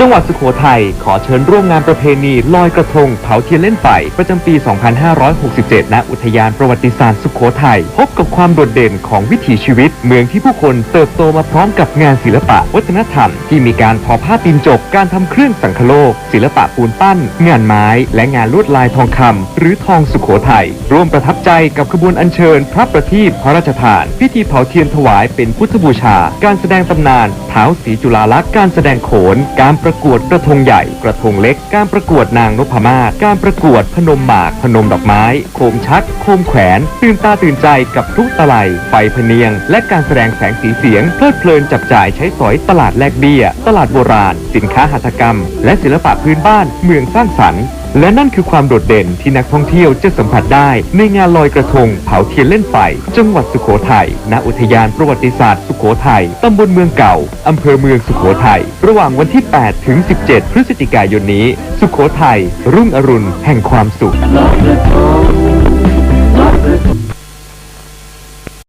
จังหวัดสุโขทัยขอเชิญร่วมงานประเพณีลอยกระทงเผาเทียนเล่นไฟประจำปี 2567 ณ อุทยานประวัติศาสตร์สุโขทัยพบกับความโดดเด่นของวิถีชีวิต เมืองที่ผู้คนเติบโตมาพร้อมกับงานศิลปะ วัฒนธรรม ที่มีการทอผ้าตีนจกการทำเครื่องสังคโลก ศิลปะปูนปั้น งานไม้ และงานลวดลายทองคำหรือทองสุโขทัยร่วมประทับใจกับขบวนอัญเชิญ พระประทีปพระราชทาน พิธีเผาเทียนถวายเป็นพุทธบูชา การแสดงตำนานเท้าสีจุฬาลักษณ์การแสดงโขนการประกวดกระทงใหญ่กระทงเล็ก การประกวดนางนพมาศการประกวดพนมหมากพนมดอกไม้ โคมชัก โคมแขวนตื่นตาตื่นใจกับทุกตะไลไฟพเนียง และการแสดงแสงสีเสียงเพลิดเพลินจับจ่ายใช้สอยตลาดแลกเบี้ย ตลาดโบราณ สินค้าหัตถกรรม และศิลปะพื้นบ้านเมืองสร้างสรรค์ และนั่นคือความโดดเด่นที่นักท่องเที่ยวจะสัมผัสได้ ในงานลอยกระทงเผาเทียนเล่นไฟ จังหวัดสุโขทัย ณ อุทยานประวัติศาสตร์สุโขทัย ตำบลเมืองเก่า อำเภอเมืองสุโขทัย ระหว่างวันที่ 8 ถึง 17 พฤศจิกายนนี้ สุโขทัย รุ่งอรุณ แห่งความสุข